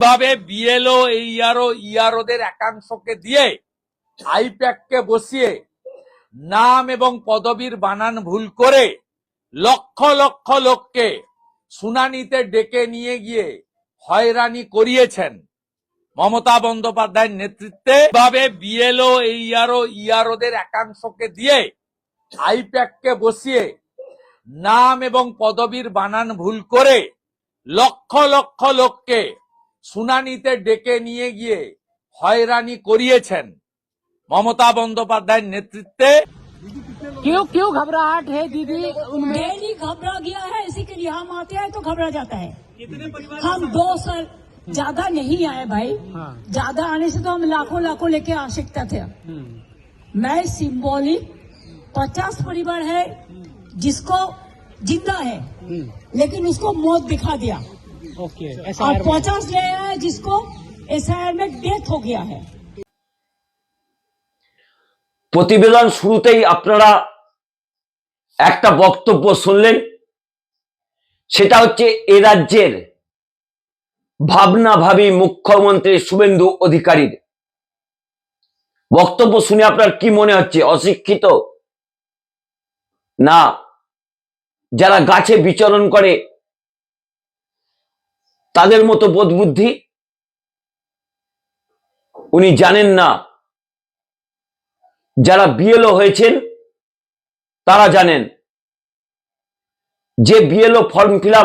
ভাবে বিএলও এইআরও ইআরওদের একাংশকে দিয়ে আইপ্যাককে বসিয়ে নাম এবং পদবীর বানান ভুল করে লক্ষ লক্ষ লোককে শুনানিতে ডেকে নিয়ে গিয়ে হয়রানি করিয়েছেন। মমতা বন্দ্যোপাধ্যায়ের নেতৃত্বে ভাবে বিএলও এইআরও ইআরওদের একাংশকে দিয়ে আইপ্যাককে বসিয়ে নাম এবং পদবীর বানান ভুল করে লক্ষ লক্ষ লোককে শুনানিতে ডেকে নিয়ে গিয়ে হয়রানি করিয়েছেন মমতা বন্দ্যোপাধ্যায়ের নেতৃত্বে क्यों क्यों घबराहट है दीदी उनमें डेली घबरा गया है इसी के लिए हम आते हैं तो घबरा जाता है हम दो साल ज्यादा नहीं आए भाई हाँ। ज्यादा आने से तो हम लाखों लाखों लेके आ सकते थे हम्म, मैं सिंबॉलिक पचास परिवार है जिसको जिंदा है हम्म, लेकिन उसको मौत दिखा दिया ओके और एसआर में पचास ले आए जिसको एस में डेथ हो गया है প্রতিবেদন শুরুতেই আপনারা একটা বক্তব্য শুনলেন সেটা হচ্ছে এ রাজ্যের ভাবনা ভাবি মুখ্যমন্ত্রী শুভেন্দু অধিকারীর বক্তব্য শুনে আপনার কি মনে হচ্ছে অশিক্ষিত না যারা গাছে বিচরণ করে তাদের মতো বোধ বুদ্ধি উনি জানেন না। যারা বিএলও হয়েছেন, তারা জানেন যে বিএলও ফর্ম ফিল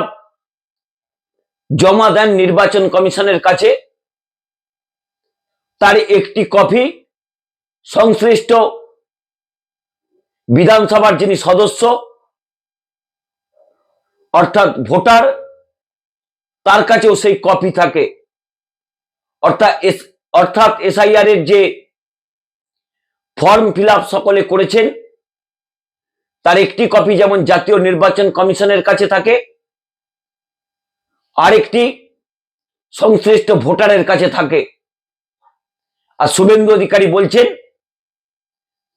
জমা দেন নির্বাচন কমিশনের কাছে, তার একটি কপি সংশ্লিষ্ট বিধানসভার যিনি সদস্য, অর্থাৎ ভোটার তার কাছেও সেই কপি থাকে। অর্থাৎ অর্থাৎ এসআইআর এর যে ফর্ম ফিল সকলে করেছেন, তার একটি কপি যেমন জাতীয় নির্বাচন কমিশনের কাছে থাকে, আরেকটি সংশ্লিষ্ট ভোটারের কাছে থাকে। আর শুভেন্দু অধিকারী বলছেন,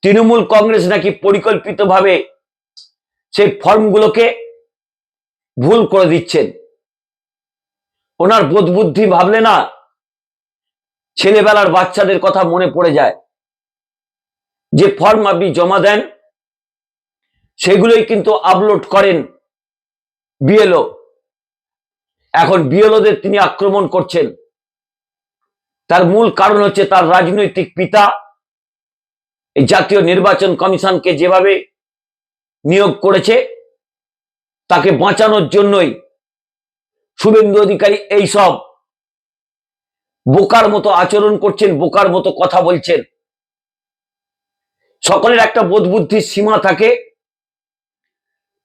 তৃণমূল কংগ্রেস নাকি পরিকল্পিতভাবে সেই ফর্মগুলোকে ভুল করে দিচ্ছেন। ওনার বোধ বুদ্ধি ভাবলে না ছেলেবেলার বাচ্চাদের কথা মনে পড়ে যায়। যে ফর্ম আপনি জমা দেন, সেগুলোই কিন্তু আপলোড করেন বিএলও এখন বিএলওদের তিনি আক্রমণ করছেন। তার মূল কারণ হচ্ছে তার রাজনৈতিক পিতা এই জাতীয় নির্বাচন কমিশনকে যেভাবে নিয়োগ করেছে, তাকে বাঁচানোর জন্যই শুভেন্দু অধিকারী এই সব বোকার মতো আচরণ করছেন, বোকার মতো কথা বলছেন। সকলের একটা বোধ বুদ্ধির সীমা থাকে।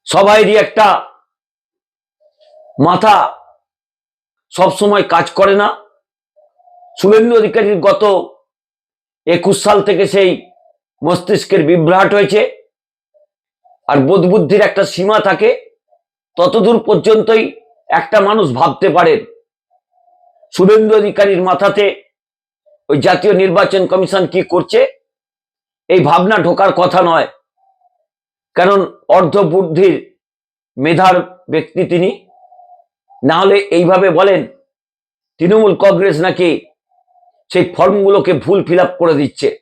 সবাইরই একটা মাথা সব সময় কাজ করে না। শুভেন্দু অধিকারীর গত একুশ সাল থেকে সেই মস্তিষ্কের বিভ্রাট হয়েছে আর বোধ বুদ্ধির একটা সীমা থাকে। ততদূর পর্যন্তই একটা মানুষ ভাবতে পারেন শুভেন্দু অধিকারীর মাথাতে ওই জাতীয় নির্বাচন কমিশন কি করছে? এই ভাবনা ঢোকার কথা নয়। কারণ অর্ধ বুদ্ধির মেধার ব্যক্তি তিনি। না হলে এইভাবে বলেন, তৃণমূল কংগ্রেস নাকি সেই ফর্মগুলোকে ভুল ফিল করে দিচ্ছে।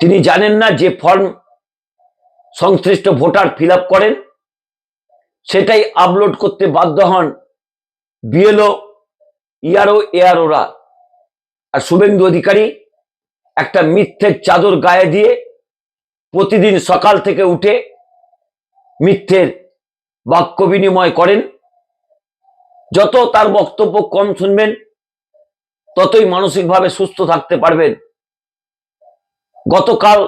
তিনি জানেন না যে ফর্ম সংশ্লিষ্ট ভোটার ফিল করেন। সেটাই আপলোড করতে বাধ্য হন বিএলও, ইয়ারও, এআরওরা। আর শুভেন্দু অধিকারী একটা মিথ্যের চাদর গায়ে দিয়ে প্রতিদিন সকাল থেকে উঠে মিথ্যের বাক্য বিনিময় করেন। যত তার বক্তব্য কম শুনবেন, ততই মানসিকভাবে সুস্থ থাকতে পারবেন। গতকাল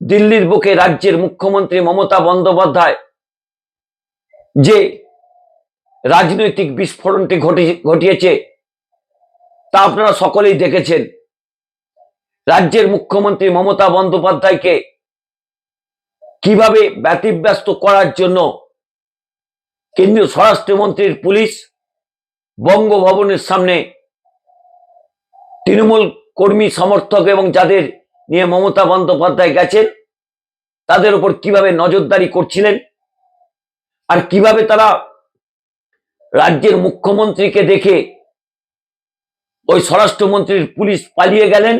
দিল্লির বুকে রাজ্যের মুখ্যমন্ত্রী মমতা বন্দ্যোপাধ্যায় যে রাজনৈতিক বিস্ফোরণটি ঘটে- ঘটিয়েছে, তা আপনারা সকলেই দেখেছেন। রাজ্যের মুখ্যমন্ত্রী মমতা বন্দ্যোপাধ্যায়কে কীভাবে ব্যতিব্যস্ত করার জন্য কেন্দ্রীয় স্বরাষ্ট্রমন্ত্রীর পুলিশ বঙ্গভবনের সামনে তৃণমূল কর্মী, সমর্থক এবং যাদের নিয়ে মমতা বন্দ্যোপাধ্যায় গেছেন, তাদের উপর কীভাবে নজরদারি করছিলেন আর কীভাবে তারা রাজ্যের মুখ্যমন্ত্রীকে দেখে ওই স্বরাষ্ট্রমন্ত্রীর পুলিশ পালিয়ে গেলেন,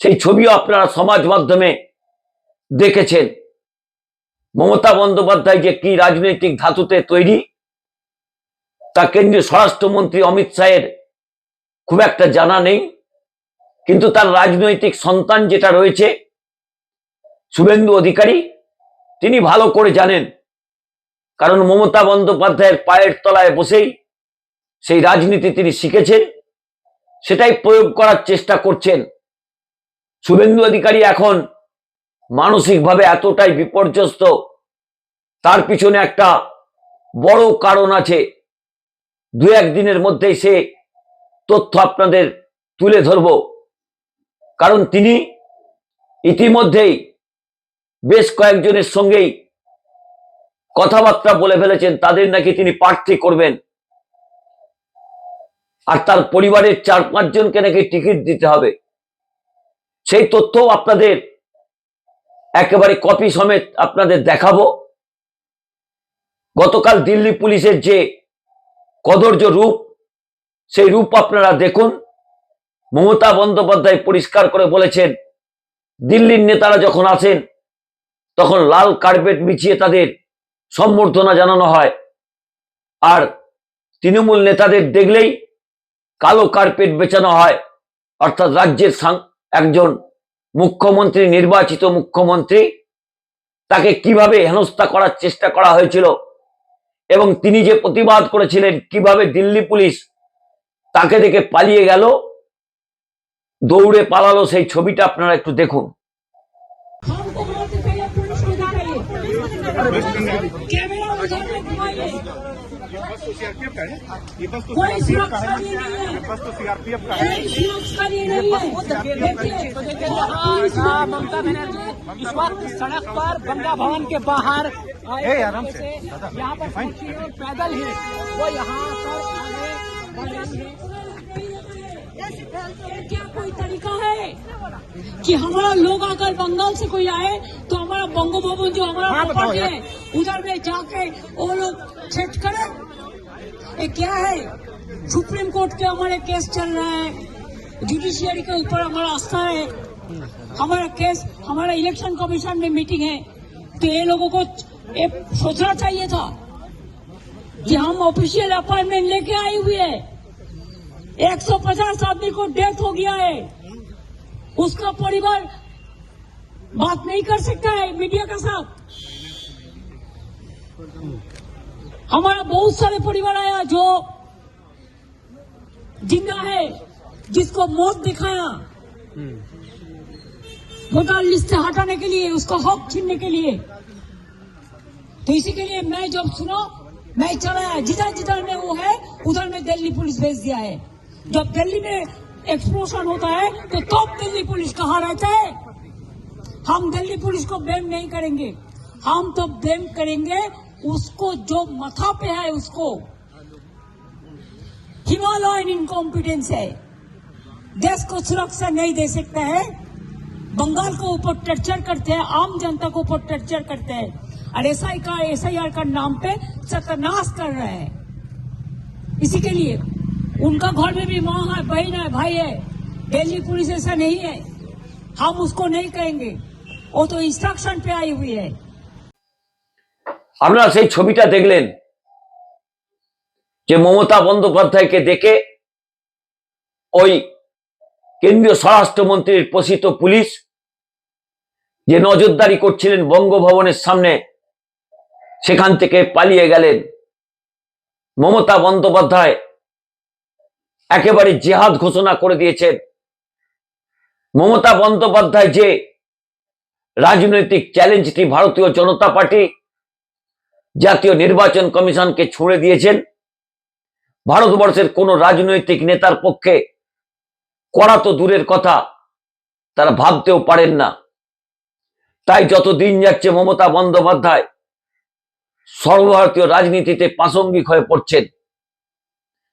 সেই ছবিও আপনারা সমাজ মাধ্যমে দেখেছেন। মমতা বন্দ্যোপাধ্যায় যে কি রাজনৈতিক ধাতুতে তৈরি, তা কেন্দ্রীয় স্বরাষ্ট্রমন্ত্রী অমিত শাহের খুব একটা জানা নেই, কিন্তু তার রাজনৈতিক সন্তান যেটা রয়েছে, শুভেন্দু অধিকারী, তিনি ভালো করে জানেন। কারণ মমতা বন্দ্যোপাধ্যায়ের পায়ের তলায় বসেই সেই রাজনীতি তিনি শিখেছেন, সেটাই প্রয়োগ করার চেষ্টা করছেন। শুভেন্দু অধিকারী এখন মানসিকভাবে এতটাই বিপর্যস্ত, তার পিছনে একটা বড় কারণ আছে। দু একদিনের মধ্যেই সে তথ্য আপনাদের তুলে ধরব। কারণ তিনি ইতিমধ্যেই বেশ কয়েকজনের সঙ্গেই কথাবার্তা বলে ফেলেছেন, তাদের নাকি তিনি প্রার্থী করবেন। আর তার পরিবারের চার পাঁচজনকে নাকি টিকিট দিতে হবে। সেই তথ্য আপনাদের, একেবারে কপি সমেত আপনাদের দেখাবো। গতকাল দিল্লি পুলিশের যে কদর্য রূপ, সেই রূপ আপনারা দেখুন। মমতা বন্দ্যোপাধ্যায় পরিষ্কার করে বলেছেন, দিল্লির নেতারা যখন আসেন, তখন লাল কার্পেট বিছিয়ে তাদের সম্বর্ধনা জানানো হয়। আর তৃণমূল নেতাদের দেখলেই কালো কার্পেট বেচানো হয়। অর্থাৎ রাজ্যের একজন মুখ্যমন্ত্রী, নির্বাচিত মুখ্যমন্ত্রী তাকে কীভাবে হেনস্থা করার চেষ্টা করা হয়েছিল এবং তিনি যে প্রতিবাদ করেছিলেন, কীভাবে দিল্লি পুলিশ তাকে দেখে পালিয়ে গেল, দৌড়ে পালালো সেই ছবিটা আপনারা একটু দেখুন। घुमाइए बस तो सीआरपीएफ का है ये बस तो सीआरपीएफ का है है बस तो सीआरपीएफ का है ममता बनर्जी इस वक्त सड़क पर गंगा भवन के बाहर यहाँ पर पैदल ही। वो यहाँ पर ये क्या कोई तरीका है कि हमारा लोग अगर बंगाल से कोई आए हमारा बंगो भवन जो हमारा प्रॉपर्टी है उधर में जाके वो लोग सेट करे ये क्या है सुप्रीम कोर्ट के हमारे केस चल रहा है जुडिशियरी के ऊपर हमारा आस्था है हमारा केस हमारा इलेक्शन कमीशन में मीटिंग है तो ये लोगों को ये सोचना चाहिए था कि हम ऑफिशियल अपॉइंटमेंट लेके आए हुए हैं 150 आदमी को डेथ हो गया है उसका परिवार बात नहीं कर सकता है मीडिया के साथ। हमारा बहुत सारे परिवार आया जो ज़िंदा है, जिसको मौत दिखाया। वोटर लिस्ट से हटाने के लिए, उसका हक छीनने के लिए। तो इसी के लिए मैं जब सुना, मैं चला, जिधर जिधर में वो है, उधर में दिल्ली पुलिस भेज दिया है। जब दिल्ली में एक्सप्लोशन होता है तो तब तो दिल्ली पुलिस कहाँ रहता है। हम दिल्ली पुलिस को ब्लेम नहीं करेंगे। हम तो ब्लेम करेंगे उसको जो मथा पे है उसको। हिमालयन इनकॉम्पिटेंस है। देश को सुरक्षा नहीं दे सकता है। बंगाल को ऊपर टर्चर करते हैं, आम जनता को ऊपर टर्चर करते हैं। और एसआई का एस आई आर का नाम पे सत्यानाश कर रहे हैं। इसी के लिए उनका घर में भी माँ है, बहन है, भाई है। दिल्ली पुलिस ऐसा नहीं है। हम उसको नहीं कहेंगे। वो तो इंस्ट्रक्शन पे आई हुई है আপনারা সেই ছবিটা দেখলেন যে মমতা বন্দ্যোপাধ্যায়কে দেখে ওই কেন্দ্রীয় স্বরাষ্ট্রমন্ত্রীর প্রসিত পুলিশ যে নজরদারি করছিলেন বঙ্গভবনের সামনে সেখান থেকে পালিয়ে গেলেন মমতা বন্দ্যোপাধ্যায় একেবারে জেহাদ ঘোষণা করে দিয়েছেন মমতা বন্দ্যোপাধ্যায় যে রাজনৈতিক চ্যালেঞ্জটি ভারতীয় জনতা পার্টি জাতীয় নির্বাচন কমিশনকে ছুঁড়ে দিয়েছেন। ভারতবর্ষের কোন রাজনৈতিক নেতার পক্ষে করা তো দূরের কথা, তারা ভাবতেও পারেন না। তাই যত দিন যাচ্ছে মমতা বন্দ্যোপাধ্যায় সর্বভারতীয় রাজনীতিতে প্রাসঙ্গিক হয়ে পড়ছেন।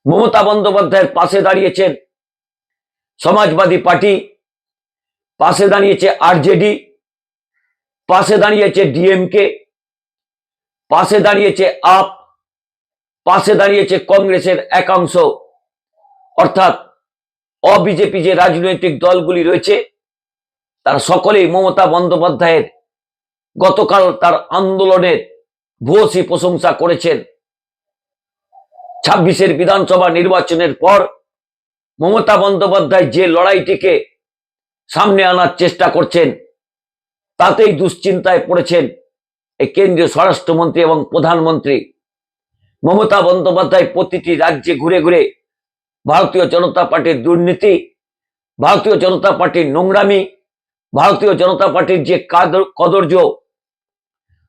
মমতা বন্দ্যোপাধ্যায়ের পাশে দাঁড়িয়েছেন সমাজবাদী পার্টি, পাশে দাঁড়িয়েছে আরজেডি পাশে দাঁড়িয়েছে ডিএমকে পাশে দাঁড়িয়েছে আপ, পাশে দাঁড়িয়েছে কংগ্রেসের একাংশ। অর্থাৎ অবিজেপি যে রাজনৈতিক দলগুলি রয়েছে, তারা সকলেই মমতা বন্দ্যোপাধ্যায়ের গতকাল তার আন্দোলনের ভূয়সী প্রশংসা করেছেন। ছাব্বিশের বিধানসভা নির্বাচনের পর মমতা বন্দ্যোপাধ্যায় যে লড়াইটিকে সামনে আনার চেষ্টা করছেন তাতেই দুশ্চিন্তায় পড়েছেন এই কেন্দ্রীয় স্বরাষ্ট্রমন্ত্রী এবং প্রধানমন্ত্রী। মমতা বন্দ্যোপাধ্যায় প্রতিটি রাজ্যে ঘুরে ঘুরে ভারতীয় জনতা পার্টির দুর্নীতি, ভারতীয় জনতা পার্টির নোংরামি, ভারতীয় জনতা পার্টির যে কাদ- কদর্য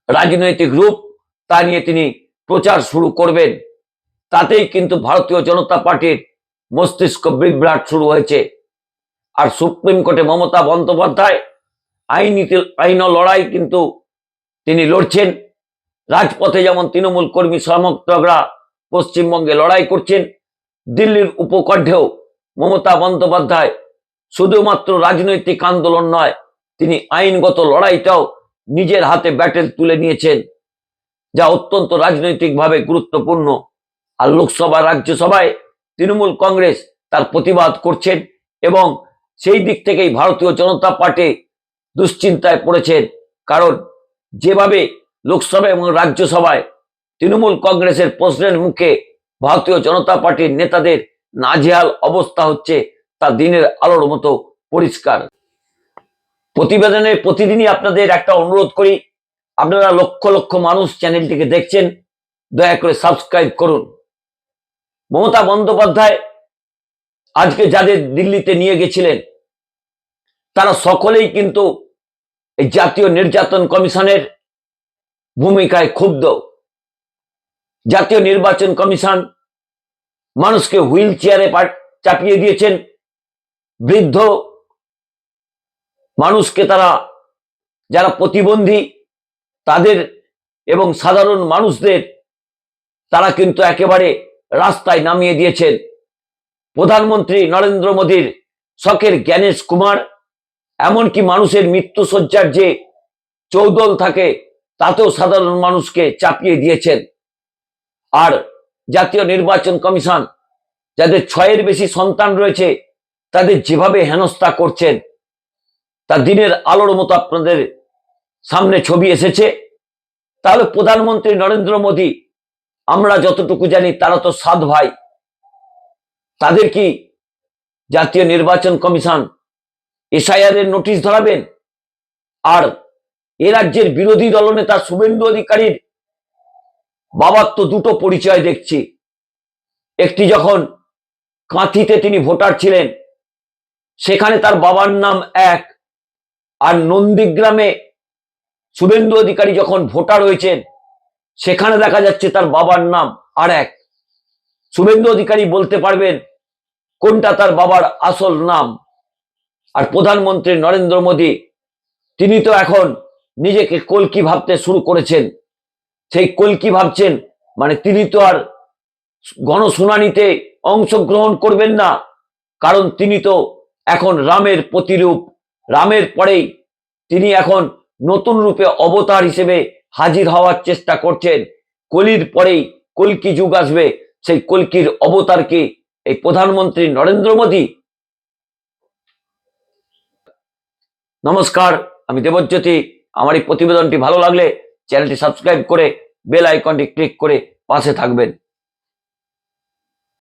রাজনৈতিক রূপ, তা নিয়ে তিনি প্রচার শুরু করবেন। তাতেই কিন্তু ভারতীয় জনতা পার্টির মস্তিষ্ক বিভ্রাট শুরু হয়েছে। আর সুপ্রিম কোর্টে মমতা বন্দ্যোপাধ্যায় আইনি আইন লড়াই কিন্তু তিনি লড়ছেন। রাজপথে যেমন তৃণমূল কর্মী সমর্থকরা পশ্চিমবঙ্গে লড়াই করছেন, দিল্লির উপকণ্ঠেও মমতা বন্দ্যোপাধ্যায় শুধুমাত্র রাজনৈতিক আন্দোলন নয়, তিনি আইনগত লড়াইটাও নিজের হাতে ব্যাটেল তুলে নিয়েছেন, যা অত্যন্ত রাজনৈতিকভাবে গুরুত্বপূর্ণ। আর লোকসভা, রাজ্যসভায় তৃণমূল কংগ্রেস তার প্রতিবাদ করছেন এবং সেই দিক থেকেই ভারতীয় জনতা পার্টি দুশ্চিন্তায় পড়েছেন কারণ যেভাবে লোকসভা এবং রাজ্যসভায় তৃণমূল কংগ্রেসের প্রশ্নের মুখে ভারতীয় জনতা পার্টির নেতাদের নাজেহাল অবস্থা হচ্ছে, তা দিনের আলোর মতো পরিষ্কার। প্রতিবেদনে প্রতিদিনই আপনাদের একটা অনুরোধ করি, আপনারা লক্ষ লক্ষ মানুষ চ্যানেলটিকে দেখছেন, দয়া করে সাবস্ক্রাইব করুন। মমতা বন্দ্যোপাধ্যায় আজকে যাদের দিল্লিতে নিয়ে গেছিলেন, তারা সকলেই কিন্তু এই জাতীয় নির্যাতন কমিশনের ভূমিকায় ক্ষুব্ধ। জাতীয় নির্বাচন কমিশন মানুষকে হুইল চেয়ারে চাপিয়ে দিয়েছেন। বৃদ্ধ মানুষকে তারা, যারা প্রতিবন্ধী, তাদের এবং সাধারণ মানুষদের তারা কিন্তু একেবারে রাস্তায় নামিয়ে দিয়েছেন। প্রধানমন্ত্রী নরেন্দ্র মোদীর শখের জ্ঞানেশ কুমার এমনকি মানুষের মৃত্যুসজ্জার যে চৌদল থাকে, তাতেও সাধারণ মানুষকে চাপিয়ে দিয়েছেন। আর জাতীয় নির্বাচন কমিশন, যাদের ছয়ের বেশি সন্তান রয়েছে, তাদের যেভাবে হেনস্থা করছেন, তা দিনের আলোর মতো আপনাদের সামনে ছবি এসেছে। তাহলে প্রধানমন্ত্রী নরেন্দ্র মোদী, আমরা যতটুকু জানি তারা তো সাত ভাই। তাদের কি জাতীয় নির্বাচন কমিশন এসআইআর এর নোটিশ ধরাবেন। আর এ রাজ্যের বিরোধী দলনেতা শুভেন্দু অধিকারীর বাবার তো দুটো পরিচয় দেখছি। একটি যখন কাঁথিতে তিনি ভোটার ছিলেন, সেখানে তার বাবার নাম এক। আর নন্দীগ্রামে শুভেন্দু অধিকারী যখন ভোটার হয়েছেন, সেখানে দেখা যাচ্ছে তার বাবার নাম আর এক। শুভেন্দু অধিকারী বলতে পারবেন, কোনটা তার বাবার আসল নাম? আর প্রধানমন্ত্রী নরেন্দ্র মোদী, তিনি তো এখন নিজেকে কলকি ভাবতে শুরু করেছেন। সেই কলকি ভাবছেন মানে তিনি তো আর গণশুনানিতে অংশগ্রহণ করবেন না, কারণ তিনি তো এখন রামের প্রতিরূপ। রামের পরেই তিনি এখন নতুন রূপে অবতার হিসেবে হাজির হওয়ার চেষ্টা করছেন। কলির পরেই কলকি যুগ আসবে, সেই কলকির অবতারকে এই প্রধানমন্ত্রী নরেন্দ্র মোদী নমস্কার, আমি দেবজ্যোতি। আমার এই প্রতিবেদনটি ভালো লাগলে চ্যানেলটি সাবস্ক্রাইব করে বেল আইকনটি ক্লিক করে পাশে থাকবেন।